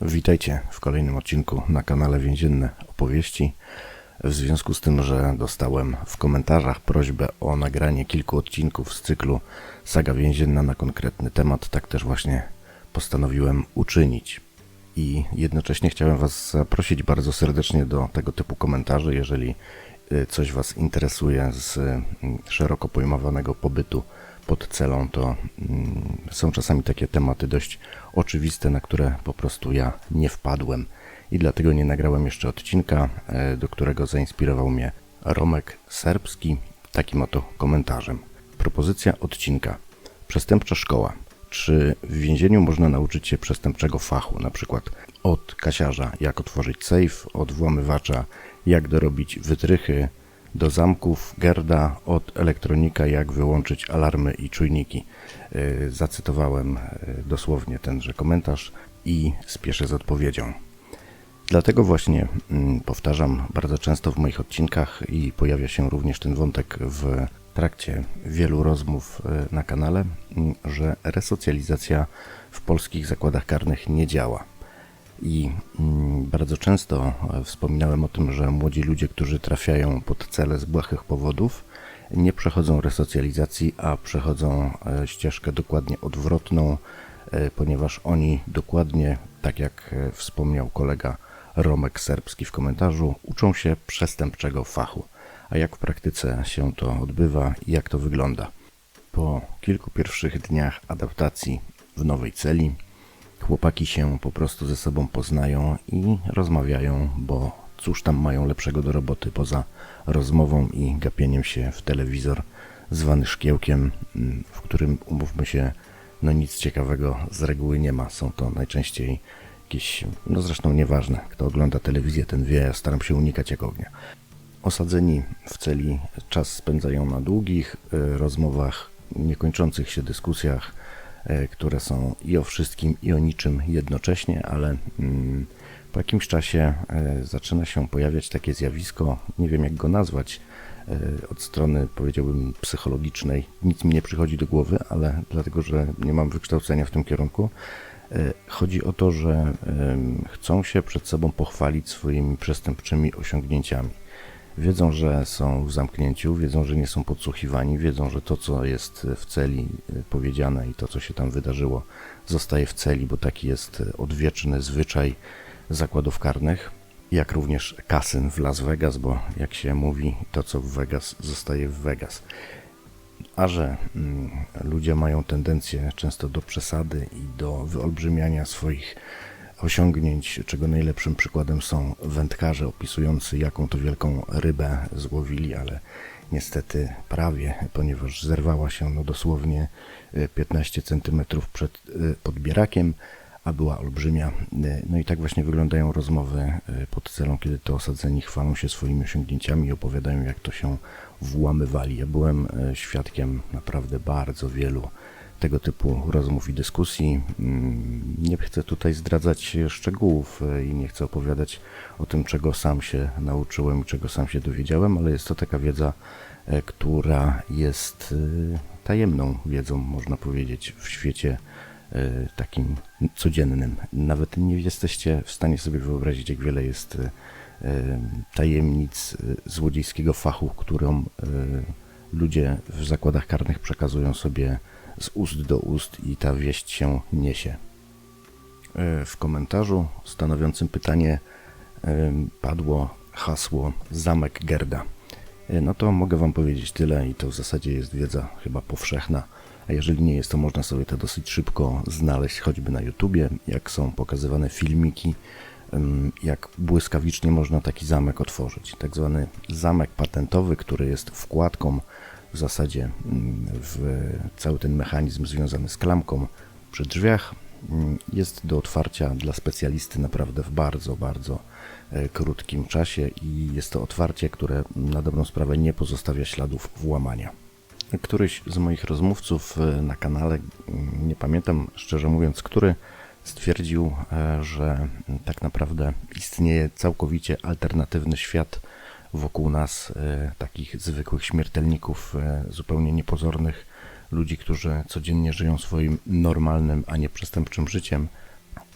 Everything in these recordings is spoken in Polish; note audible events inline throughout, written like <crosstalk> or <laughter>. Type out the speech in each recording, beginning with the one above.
Witajcie w kolejnym odcinku na kanale Więzienne Opowieści. W związku z tym, że dostałem w komentarzach prośbę o nagranie kilku odcinków z cyklu Saga Więzienna na konkretny temat, tak też właśnie postanowiłem uczynić. I jednocześnie chciałem Was zaprosić bardzo serdecznie do tego typu komentarzy, jeżeli y, coś Was interesuje z y, szeroko pojmowanego pobytu pod celą, to mm, są czasami takie tematy dość oczywiste, na które po prostu ja nie wpadłem. I dlatego nie nagrałem jeszcze odcinka, e, do którego zainspirował mnie Romek Serbski takim oto komentarzem. Propozycja odcinka. Przestępcza szkoła. Czy w więzieniu można nauczyć się przestępczego fachu, na przykład od kasiarza, jak otworzyć safe, od włamywacza, jak dorobić wytrychy, do zamków Gerda od elektronika, jak wyłączyć alarmy i czujniki. E, zacytowałem e, dosłownie tenże komentarz i spieszę z odpowiedzią. Dlatego właśnie mm, powtarzam bardzo często w moich odcinkach i pojawia się również ten wątek w trakcie wielu rozmów e, na kanale, mm, że resocjalizacja w polskich zakładach karnych nie działa. I mm, bardzo często e, wspominałem o tym, że młodzi ludzie, którzy trafiają pod cele z błahych powodów, nie przechodzą resocjalizacji, a przechodzą e, ścieżkę dokładnie odwrotną, e, ponieważ oni dokładnie, tak jak wspomniał kolega Romek Serbski w komentarzu, uczą się przestępczego fachu. A jak w praktyce się to odbywa i jak to wygląda? Po kilku pierwszych dniach adaptacji w nowej celi, Chłopaki się po prostu ze sobą poznają i rozmawiają, bo cóż tam mają lepszego do roboty poza rozmową i gapieniem się w telewizor zwany szkiełkiem, mm, w którym umówmy się, no nic ciekawego z reguły nie ma. Są to najczęściej jakieś, no zresztą nieważne, kto ogląda telewizję, ten wie, ja staram się unikać jak ognia. Osadzeni w celi czas spędzają na długich y, rozmowach, niekończących się dyskusjach, które są i o wszystkim, i o niczym jednocześnie, ale mm, po jakimś czasie e, zaczyna się pojawiać takie zjawisko, nie wiem jak go nazwać, e, od strony powiedziałbym psychologicznej. Nic mi nie przychodzi do głowy, ale dlatego, że nie mam wykształcenia w tym kierunku. Chodzi o to, że chcą się przed sobą pochwalić swoimi przestępczymi osiągnięciami. Wiedzą, że są w zamknięciu, wiedzą, że nie są podsłuchiwani, wiedzą, że to, co jest w celi e, powiedziane i to, co się tam wydarzyło, zostaje w celi, bo taki jest e, odwieczny zwyczaj zakładów karnych, jak również kasyn w Las Vegas, bo jak się mówi, to, co w Vegas, zostaje w Vegas. A że mm, ludzie mają tendencję często do przesady i do wyolbrzymiania swoich osiągnięć, czego najlepszym przykładem są wędkarze opisujący, jaką to wielką rybę złowili, ale niestety prawie, ponieważ zerwała się no dosłownie 15 e, cm przed e, podbierakiem, a była olbrzymia. E, no i tak właśnie wyglądają rozmowy pod celą, kiedy to osadzeni chwalą się swoimi osiągnięciami i opowiadają, jak to się włamywali. Ja byłem świadkiem naprawdę bardzo wielu tego typu rozmów i dyskusji. Mm, nie chcę tutaj zdradzać szczegółów e, i nie chcę opowiadać o tym, czego sam się nauczyłem, czego sam się dowiedziałem, ale jest to taka wiedza, e, która jest e, tajemną wiedzą, można powiedzieć, w świecie takim codziennym. Nawet nie jesteście w stanie sobie wyobrazić, jak wiele jest tajemnic złodziejskiego fachu, którą ludzie w zakładach karnych przekazują sobie z ust do ust i ta wieść się niesie. E, w komentarzu stanowiącym pytanie e, padło hasło Zamek Gerda. E, no to mogę Wam powiedzieć tyle i to w zasadzie jest wiedza chyba powszechna. A jeżeli nie jest, to można sobie to dosyć szybko znaleźć choćby na YouTubie, jak są pokazywane filmiki, jak błyskawicznie można taki zamek otworzyć. Tak zwany zamek patentowy, który jest wkładką w zasadzie mm, w cały ten mechanizm związany z klamką przy drzwiach mm, jest do otwarcia dla specjalisty naprawdę w bardzo, bardzo e, krótkim czasie i jest to otwarcie, które na dobrą sprawę nie pozostawia śladów włamania. Któryś z moich rozmówców e, na kanale, mm, nie pamiętam szczerze mówiąc, który stwierdził, e, że tak naprawdę istnieje całkowicie alternatywny świat wokół nas e, takich zwykłych śmiertelników, e, zupełnie niepozornych ludzi, którzy codziennie żyją swoim normalnym, a nie przestępczym życiem,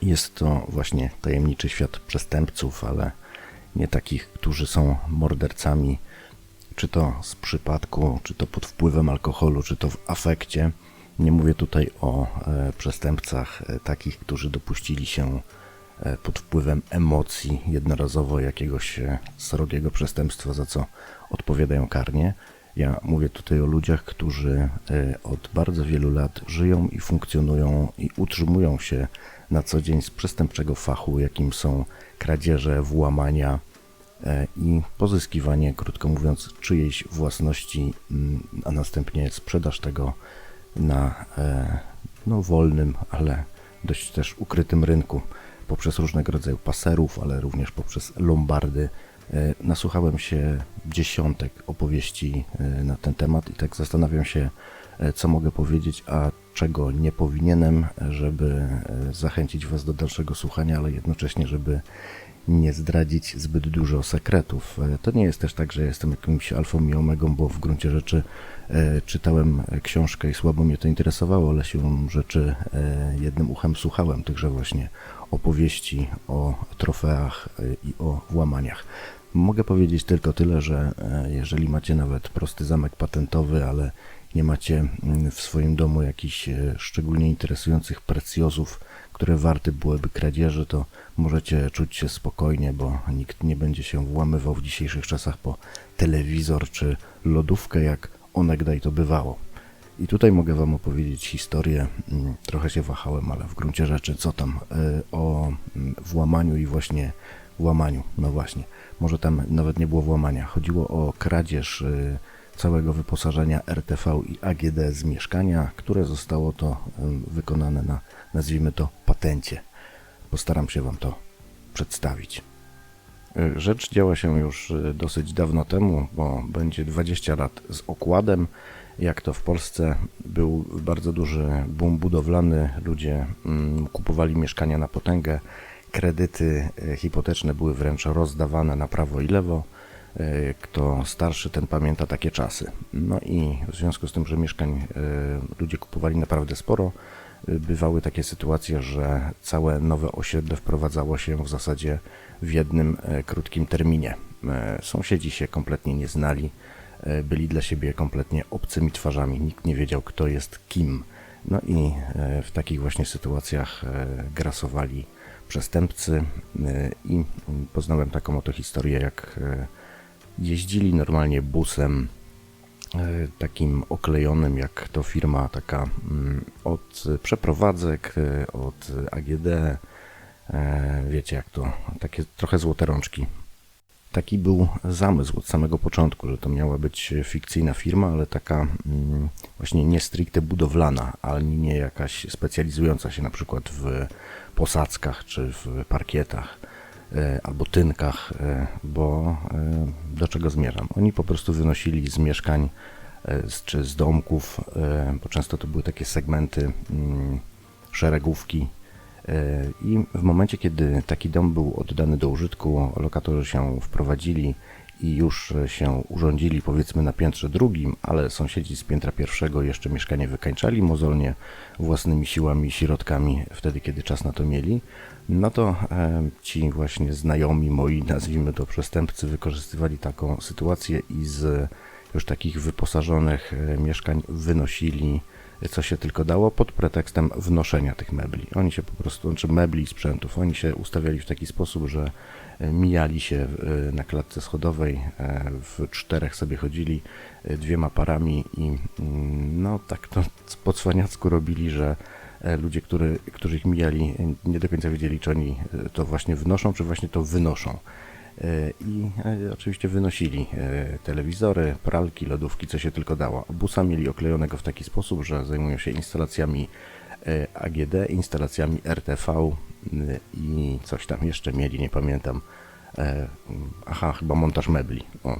Jest to właśnie tajemniczy świat przestępców, ale nie takich, którzy są mordercami, czy to z przypadku, czy to pod wpływem alkoholu, czy to w afekcie. Nie mówię tutaj o e, przestępcach takich, którzy dopuścili się pod wpływem emocji jednorazowo jakiegoś e, srogiego przestępstwa, za co odpowiadają karnie. Ja mówię tutaj o ludziach, którzy e, od bardzo wielu lat żyją i funkcjonują i utrzymują się na co dzień z przestępczego fachu, jakim są kradzieże, włamania e, i pozyskiwanie, krótko mówiąc, czyjejś własności, mm, a następnie sprzedaż tego na e, no, wolnym, ale dość też ukrytym rynku poprzez różnego rodzaju paserów, ale również poprzez lombardy. E, Nasłuchałem się dziesiątek opowieści e, na ten temat i tak zastanawiam się, e, co mogę powiedzieć, a czego nie powinienem, żeby zachęcić Was do dalszego słuchania, ale jednocześnie, żeby nie zdradzić zbyt dużo sekretów. E, To nie jest też tak, że jestem jakimś alfą i omegą, bo w gruncie rzeczy e, czytałem książkę i słabo mnie to interesowało, ale siłą rzeczy e, jednym uchem słuchałem tychże właśnie opowieści o trofeach i o włamaniach. Mogę powiedzieć tylko tyle, że jeżeli macie nawet prosty zamek patentowy, ale nie macie mm, w swoim domu jakichś szczególnie interesujących precjozów, które warte byłyby kradzieży, to możecie czuć się spokojnie, bo nikt nie będzie się włamywał w dzisiejszych czasach po telewizor czy lodówkę, jak onegdaj to bywało. I tutaj mogę Wam opowiedzieć historię, mm, trochę się wahałem, ale w gruncie rzeczy co tam, e, o mm, włamaniu i właśnie włamaniu, no właśnie, może tam nawet nie było włamania, chodziło o kradzież e, całego wyposażenia RTV i AGD z mieszkania, które zostało to wykonane na, nazwijmy to, patencie. Postaram się Wam to przedstawić. E, Rzecz działa się już e, dosyć dawno temu, bo będzie 20 lat z okładem. Jak to w Polsce był bardzo duży boom budowlany, ludzie mm, kupowali mieszkania na potęgę, kredyty e, hipoteczne były wręcz rozdawane na prawo i lewo. E, Kto starszy, ten pamięta takie czasy. No i w związku z tym, że mieszkań e, ludzie kupowali naprawdę sporo, e, bywały takie sytuacje, że całe nowe osiedle wprowadzało się w zasadzie w jednym krótkim terminie. Sąsiedzi się kompletnie nie znali, byli dla siebie kompletnie obcymi twarzami, nikt nie wiedział, kto jest kim. No i w takich właśnie sytuacjach grasowali przestępcy i poznałem taką oto historię, jak jeździli normalnie busem e, takim oklejonym, jak to firma taka mm, od przeprowadzek, e, od AGD, e, wiecie jak to, takie trochę złote rączki. Taki był zamysł od samego początku, że to miała być fikcyjna firma, ale taka mm, właśnie nie stricte budowlana, ani nie jakaś specjalizująca się na przykład w posadzkach czy w parkietach albo tynkach, e, bo e, do czego zmierzam? Oni po prostu wynosili z mieszkań e, czy z domków, e, bo często to były takie segmenty mm, szeregówki E, I w momencie, kiedy taki dom był oddany do użytku, lokatorzy się wprowadzili i już się urządzili, powiedzmy, na piętrze drugim, ale sąsiedzi z piętra pierwszego jeszcze mieszkanie wykańczali mozolnie własnymi siłami i środkami wtedy, kiedy czas na to mieli, no to e, ci właśnie znajomi moi, nazwijmy to przestępcy, wykorzystywali taką sytuację i z już takich wyposażonych e, mieszkań wynosili co się tylko dało, pod pretekstem wnoszenia tych mebli. Oni się po prostu, czy mebli i sprzętów, oni się ustawiali w taki sposób, że e, mijali się e, na klatce schodowej, e, w czterech sobie chodzili dwiema parami i mm, no tak to po cwaniacku robili, że ludzie, który, którzy ich mijali, nie do końca wiedzieli, czy oni to właśnie wnoszą, czy właśnie to wynoszą. E, I e, oczywiście wynosili e, telewizory, pralki, lodówki, co się tylko dało. Busa mieli oklejonego w taki sposób, że zajmują się instalacjami AGD, instalacjami RTV i coś tam jeszcze mieli, nie pamiętam. Aha, chyba montaż mebli. O,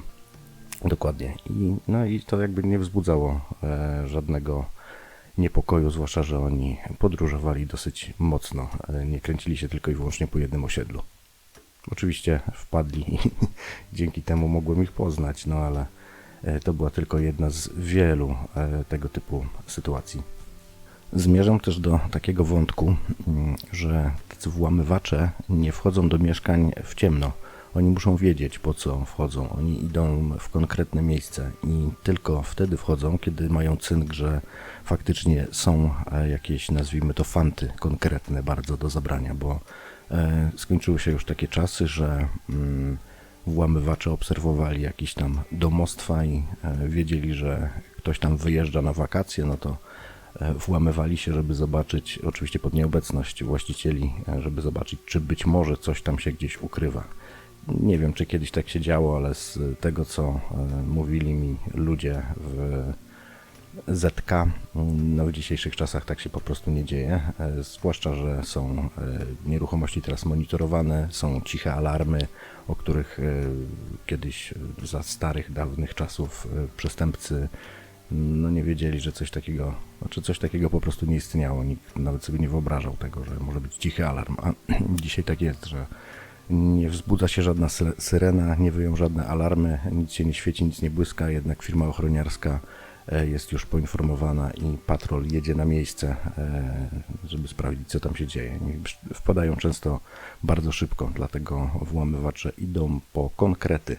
dokładnie. I, no i to jakby nie wzbudzało żadnego niepokoju, zwłaszcza, że oni podróżowali dosyć mocno. Nie kręcili się tylko i wyłącznie po jednym osiedlu. Oczywiście wpadli i <laughs> dzięki temu mogłem ich poznać, no ale e, to była tylko jedna z wielu e, tego typu sytuacji. Zmierzam też do takiego wątku, mm, że tacy włamywacze nie wchodzą do mieszkań w ciemno. Oni muszą wiedzieć, po co wchodzą. Oni idą w konkretne miejsce i tylko wtedy wchodzą, kiedy mają cynk, że faktycznie są e, jakieś, nazwijmy to, fanty konkretne bardzo do zabrania, bo skończyły się już takie czasy, że mm, włamywacze obserwowali jakieś tam domostwa i e, wiedzieli, że ktoś tam wyjeżdża na wakacje, no to e, włamywali się, żeby zobaczyć, oczywiście pod nieobecność właścicieli, e, żeby zobaczyć, czy być może coś tam się gdzieś ukrywa. Nie wiem, czy kiedyś tak się działo, ale z tego, co e, mówili mi ludzie w ZK, no w dzisiejszych czasach tak się po prostu nie dzieje, e, zwłaszcza, że są e, nieruchomości teraz monitorowane, są ciche alarmy, o których e, kiedyś za starych, dawnych czasów przestępcy no nie wiedzieli, że coś takiego, znaczy coś takiego po prostu nie istniało. Nikt nawet sobie nie wyobrażał tego, że może być cichy alarm, a <clears throat> dzisiaj tak jest, że nie wzbudza się żadna sy- syrena, nie wyją żadne alarmy, nic się nie świeci, nic nie błyska, jednak firma ochroniarska jest już poinformowana i patrol jedzie na miejsce, e, żeby sprawdzić, co tam się dzieje. Wpadają często bardzo szybko, dlatego włamywacze idą po konkrety.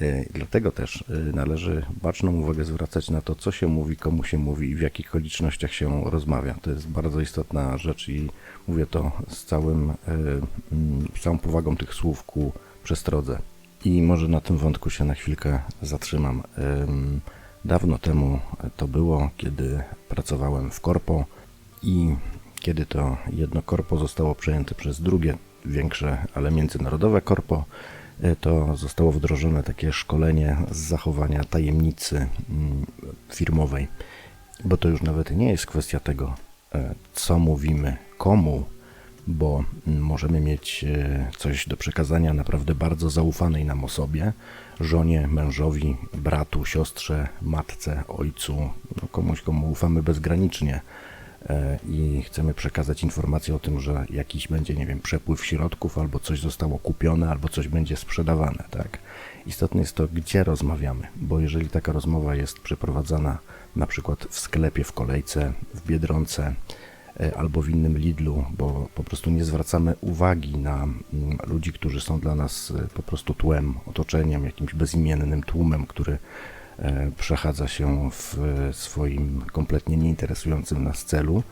E, Dlatego też e, należy baczną uwagę zwracać na to, co się mówi, komu się mówi i w jakich okolicznościach się rozmawia. To jest bardzo istotna rzecz i mówię to z, całym, e, mm, z całą powagą tych słów ku przestrodze. I może na tym wątku się na chwilkę zatrzymam. Dawno temu to było, kiedy pracowałem w korpo i kiedy to jedno korpo zostało przejęte przez drugie, większe, ale międzynarodowe korpo, e, to zostało wdrożone takie szkolenie z zachowania tajemnicy mm, firmowej. Bo to już nawet nie jest kwestia tego, e, co mówimy komu, bo możemy mieć e, coś do przekazania naprawdę bardzo zaufanej nam osobie, żonie, mężowi, bratu, siostrze, matce, ojcu, no komuś, komu ufamy bezgranicznie e, i chcemy przekazać informację o tym, że jakiś będzie, nie wiem, przepływ środków, albo coś zostało kupione, albo coś będzie sprzedawane, tak? Istotne jest to, gdzie rozmawiamy, bo jeżeli taka rozmowa jest przeprowadzana na przykład w sklepie, w kolejce, w Biedronce, albo w innym Lidlu, bo po prostu nie zwracamy uwagi na mm, ludzi, którzy są dla nas e, po prostu tłem, otoczeniem, jakimś bezimiennym tłumem, który e, przechadza się w e, swoim kompletnie nieinteresującym nas celu,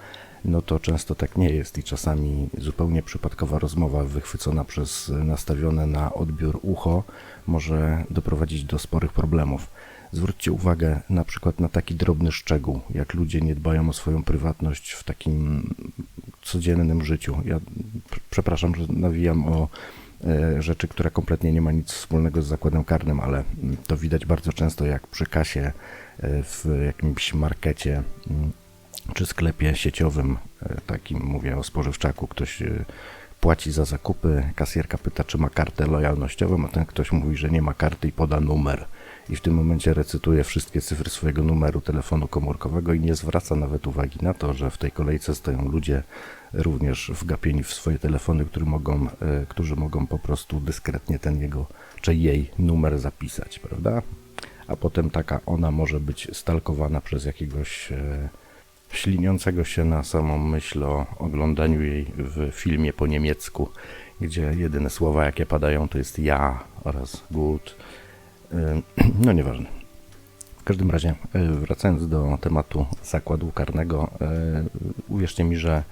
no to często tak nie jest i czasami zupełnie przypadkowa rozmowa wychwycona przez nastawione na odbiór ucho może doprowadzić do sporych problemów. Zwróćcie uwagę na przykład na taki drobny szczegół, jak ludzie nie dbają o swoją prywatność w takim codziennym życiu. Ja pr- przepraszam, że nawijam o e, rzeczy, które kompletnie nie ma nic wspólnego z zakładem karnym, ale to widać bardzo często, jak przy kasie e, w jakimś markecie mm, czy sklepie sieciowym, e, takim mówię o spożywczaku, ktoś płaci za zakupy, kasjerka pyta, czy ma kartę lojalnościową, a ten ktoś mówi, że nie ma karty i poda numer. I w tym momencie recytuje wszystkie cyfry swojego numeru telefonu komórkowego i nie zwraca nawet uwagi na to, że w tej kolejce stoją ludzie również wgapieni w swoje telefony, którzy mogą, e, którzy mogą po prostu dyskretnie ten jego czy jej numer zapisać, prawda? A potem taka ona może być stalkowana przez jakiegoś e, śliniącego się na samą myśl o oglądaniu jej w filmie po niemiecku, gdzie jedyne słowa jakie padają to jest ja oraz gut. <clears throat> No nieważne. W każdym razie, e, wracając do tematu zakładu karnego, e, uwierzcie mi, że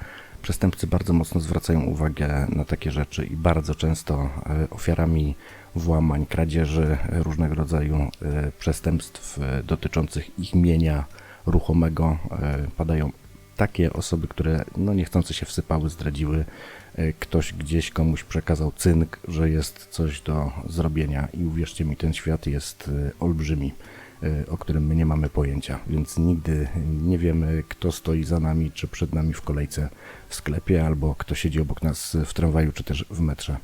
przestępcy bardzo mocno zwracają uwagę na takie rzeczy i bardzo często e, ofiarami włamań, kradzieży, różnego rodzaju przestępstw dotyczących ich mienia ruchomego padają takie osoby, które no niechcący się wsypały, zdradziły. E, Ktoś gdzieś komuś przekazał cynk, że jest coś do zrobienia i uwierzcie mi, ten świat jest e, olbrzymi, e, o którym my nie mamy pojęcia, więc nigdy nie wiemy, kto stoi za nami, czy przed nami w kolejce w sklepie, albo kto siedzi obok nas w tramwaju, czy też w metrze.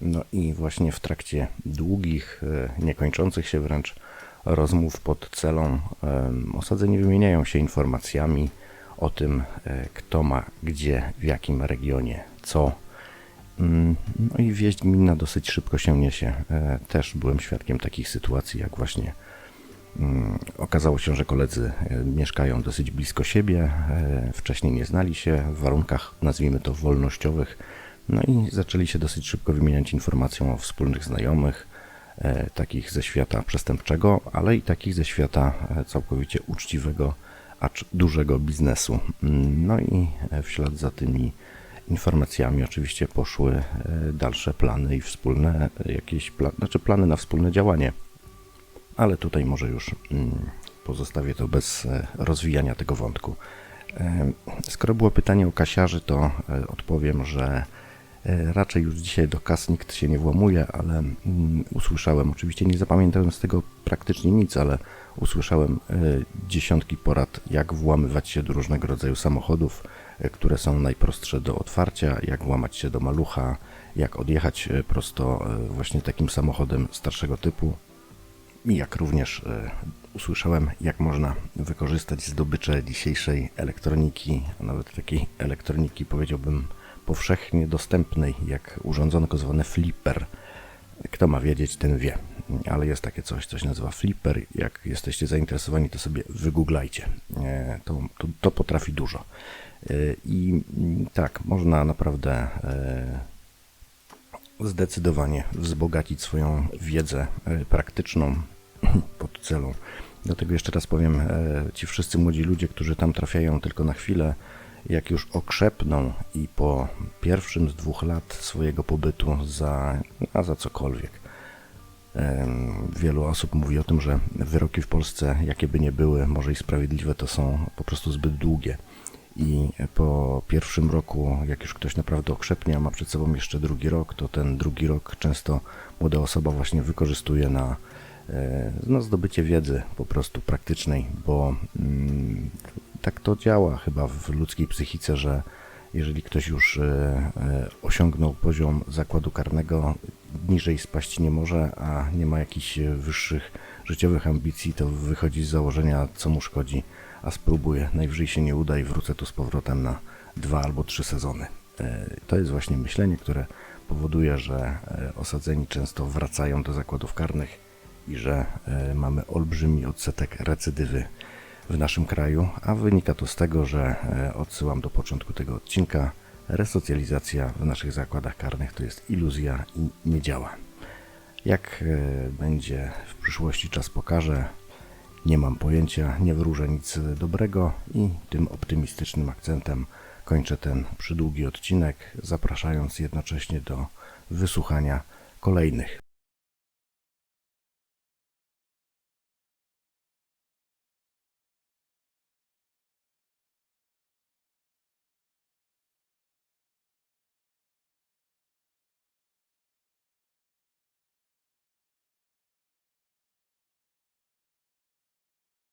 No i właśnie w trakcie długich, niekończących się wręcz rozmów pod celą osadzeni wymieniają się informacjami o tym, e, kto ma gdzie, w jakim regionie, co. Mm, No i wieść gminna dosyć szybko się niesie. E, Też byłem świadkiem takich sytuacji, jak właśnie Mm, Okazało się, że koledzy e, mieszkają dosyć blisko siebie, wcześniej nie znali się w warunkach, nazwijmy to, wolnościowych, no i zaczęli się dosyć szybko wymieniać informacją o wspólnych znajomych, takich ze świata przestępczego, ale i takich ze świata e, całkowicie uczciwego, acz dużego biznesu. Mm, No i e, w ślad za tymi informacjami oczywiście poszły e, dalsze plany i wspólne e, jakieś pla- znaczy plany na wspólne działanie ale tutaj może już mm, pozostawię to bez e, rozwijania tego wątku. E, Skoro było pytanie o kasiarzy, to e, odpowiem, że e, raczej już dzisiaj do kas nikt się nie włamuje, ale mm, usłyszałem, oczywiście nie zapamiętałem z tego praktycznie nic, ale usłyszałem e, dziesiątki porad, jak włamywać się do różnego rodzaju samochodów, e, które są najprostsze do otwarcia, jak włamać się do malucha, jak odjechać e, prosto e, właśnie takim samochodem starszego typu. I jak również e, usłyszałem, jak można wykorzystać zdobycze dzisiejszej elektroniki, a nawet takiej elektroniki powiedziałbym powszechnie dostępnej, jak urządzonko zwane flipper. Kto ma wiedzieć, ten wie. Ale jest takie coś, co się nazywa flipper. Jak jesteście zainteresowani, to sobie wygooglajcie. E, To, to, to potrafi dużo. E, I mm, tak, można naprawdę e, zdecydowanie wzbogacić swoją wiedzę praktyczną <clears throat> pod celą. Dlatego jeszcze raz powiem, ci wszyscy młodzi ludzie, którzy tam trafiają tylko na chwilę, jak już okrzepną i po pierwszym z dwóch lat swojego pobytu za, a za cokolwiek, Wielu osób mówi o tym, że wyroki w Polsce, jakie by nie były, może i sprawiedliwe, to są po prostu zbyt długie. I po pierwszym roku, jak już ktoś naprawdę okrzepnie, a ma przed sobą jeszcze drugi rok, to ten drugi rok często młoda osoba właśnie wykorzystuje na, e, na zdobycie wiedzy po prostu praktycznej, bo mm, tak to działa chyba w ludzkiej psychice, że jeżeli ktoś już e, e, osiągnął poziom zakładu karnego, niżej spaść nie może, a nie ma jakichś e, wyższych życiowych ambicji, to wychodzi z założenia, co mu szkodzi, a spróbuję, najwyżej się nie uda i wrócę tu z powrotem na dwa albo trzy sezony. To jest właśnie myślenie, które powoduje, że osadzeni często wracają do zakładów karnych i że mamy olbrzymi odsetek recydywy w naszym kraju, a wynika to z tego, że e, odsyłam do początku tego odcinka. Resocjalizacja w naszych zakładach karnych to jest iluzja i nie działa. Jak e, będzie w przyszłości czas pokaże, nie mam pojęcia, nie wróżę nic dobrego i tym optymistycznym akcentem kończę ten przydługi odcinek, zapraszając jednocześnie do wysłuchania kolejnych.